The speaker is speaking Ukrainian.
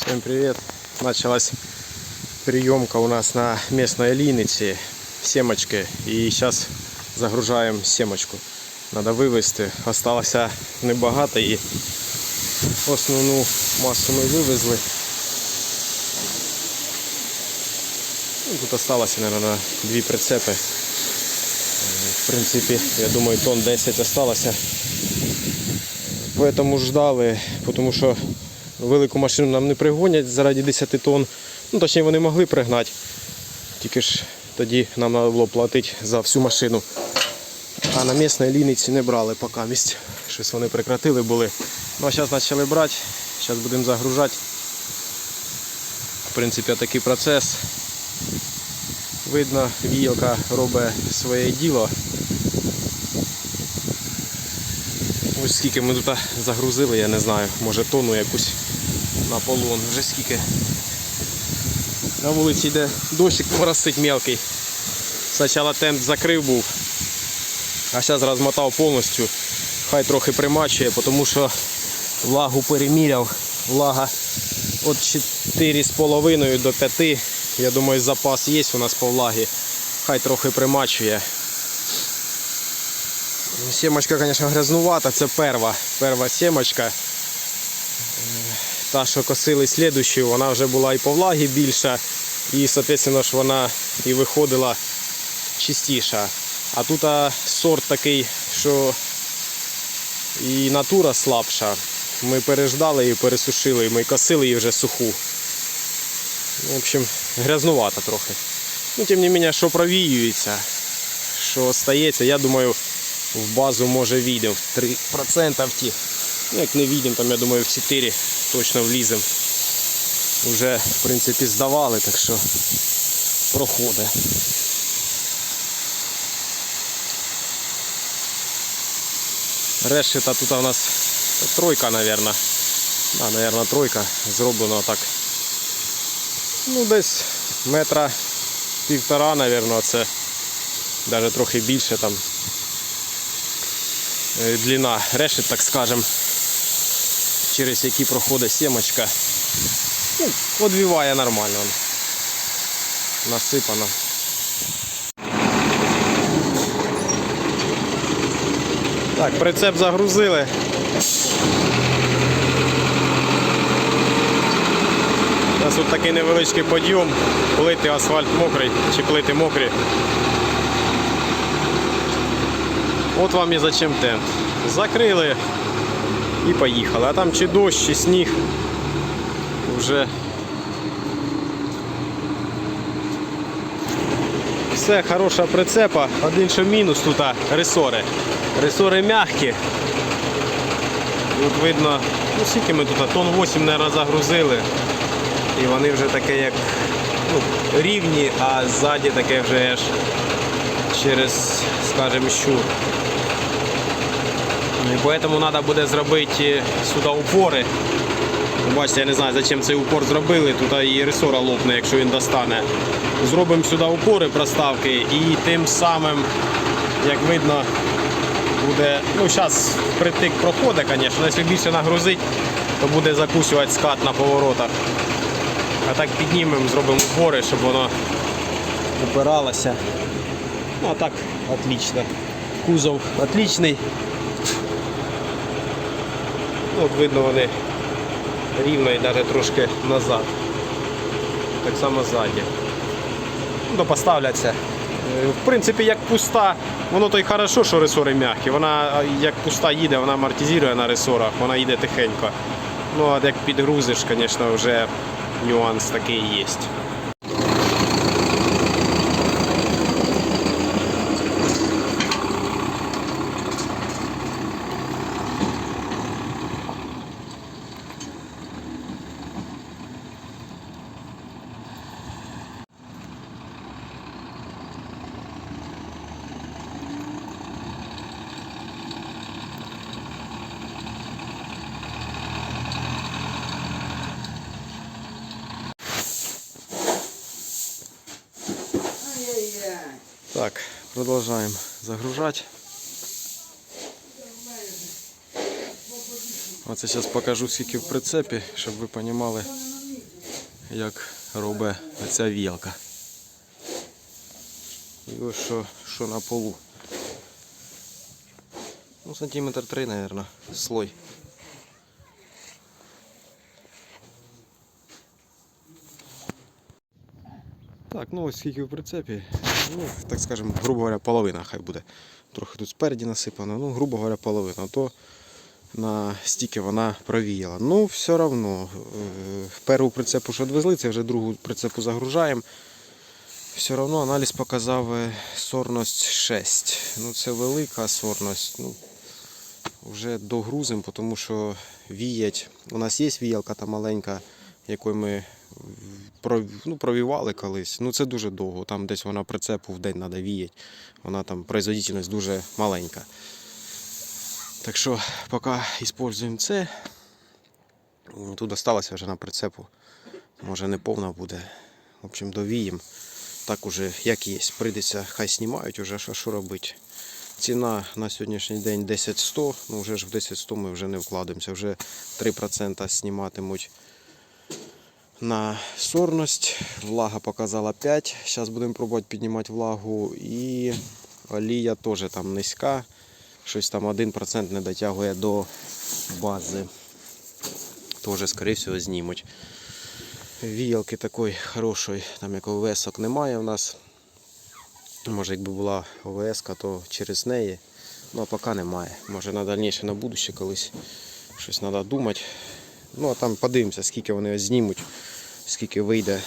Всем привет! Началась приемка у нас на местной линице семочки. И сейчас загружаем семочку. Надо вивезти. Осталося небагато і основну масу ми вивезли. Ну, Тут осталося, наверное, дві прицепи. В принципі, я думаю, тонн 10 осталося. Поэтому ждали, тому що велику машину нам не пригонять заради 10 тонн. Ну, точніше, вони могли пригнати. Тільки ж тоді нам треба було платити за всю машину. А на місцевій ліниці не брали поки місць. Щось вони прекратили були. Ну а зараз почали брати. Зараз будемо загружати. В принципі, такий процес. Видно, віялка робить своє діло. Ось скільки ми тут загрузили, я не знаю, може тонну якусь на полон. Вже скільки. На вулиці йде дощик моросить мелкий. Спочатку тент закрив був, а зараз розмотав повністю. Хай трохи примачує, тому що влагу переміряв. Влага від 4,5 до 5. Я думаю, запас є у нас по влагі. Хай трохи примачує. Семочка, конечно, грязнувата, це перва, перва семочка. Е, Та, що косили слідущу, вона вже була і по влагі більша, і, соответственно, вона і виходила чистіша. А тут а, сорт такий, що і натура слабша. Ми переждали її, пересушили, ми косили її вже суху. В общем, грязнувата трохи. Ну, тим не менше, що провіюється, що стається, я думаю, в базу може війдемо в 3% в ті. Ну, як не війдемо, там я думаю в 4 точно вліземо. Уже в принципі здавали, так що проходить. Решета тут у нас тройка, наверное. А, наверное, тройка. Зроблено так. Ну, десь метра півтора, наверное, це навіть трохи більше там длина решет, так скажем, через які проходить сімочка. Ну, одвіває нормально. Насипано. Так, прицеп загрузили. У нас тут такий невеличкий подйом, плити асфальт мокрий чи плити мокрі. От вам і зачем тент. Закрили і поїхали. А там чи дощ, чи сніг. Вже все хороша прицепа. Один що мінус тут ресори. Ресори м'які. Тут видно, ну скільки ми тут, тонн 8, мабуть, загрузили. І вони вже таке як ну, рівні, а ззаді таке вже аж через, скажімо, щур. І поэтому треба буде зробити сюди упори. Ну, Бачите, я не знаю, зачем цей упор зробили. Тут і ресора лопне, якщо він достане. Зробимо сюди упори проставки і тим самим, як видно, буде. Ну, зараз притик проходить, звісно. Якщо більше нагрузить, то буде закусувати скат на поворотах. А так піднімемо, зробимо упори, щоб воно упиралося. Ну а так, отлично. Кузов отличний. От видно вони рівно і навіть трошки назад. Так само ззаді. Ну, поставляться. Е, В принципі, як пуста, воно то й хорошо, що ресори м'які. Вона як пуста їде, вона амортизує на ресорах, вона їде тихенько. Ну а як підгрузиш, звісно, вже нюанс такий є. Так, продолжаем загружать. Оце зараз покажу скільки в прицепі, щоб ви розуміли, як робить ця вілка. І ось що, що на полу. Ну, сантиметр три, наверное, слой. Так, ну ось скільки в прицепі. Ну, так скажемо, грубо говоря, половина хай буде. Трохи тут спереді насипано, ну, грубо говоря, половина. То на стільки вона провіяла. Ну, все одно, першу прицепу, що відвезли, це вже другу прицепу загружаємо. Все одно аналіз показав е, сорність 6. Ну, це велика сорність. Ну, вже догрузимо, тому що віять. У нас є віялка та маленька, якою ми ну, провівали колись. Ну це дуже довго. Там десь вона прицепу в день треба віяти. Вона там производительність дуже маленька. Так що поки використовуємо це. Тут осталося вже на прицепу. Може не повна буде. В общем, довіємо. Так уже як є. Прийдеться, хай знімають уже, що, що робити. Ціна на сьогоднішній день 10-100, ну вже ж в 10-100 ми вже не вкладемося, вже 3% зніматимуть на сорність. Влага показала 5. Зараз будемо пробувати піднімати влагу. І олія теж там низька. Щось там 1% не дотягує до бази. Теж, скоріше всього, знімуть. Віялки такої хорошої, там як ОВСок немає у нас. Може, якби була ОВС, то через неї. Ну а поки немає. Може на дальніше, на будуще колись щось треба думати. Ну а там подивимося, скільки вони знімуть, скільки вийде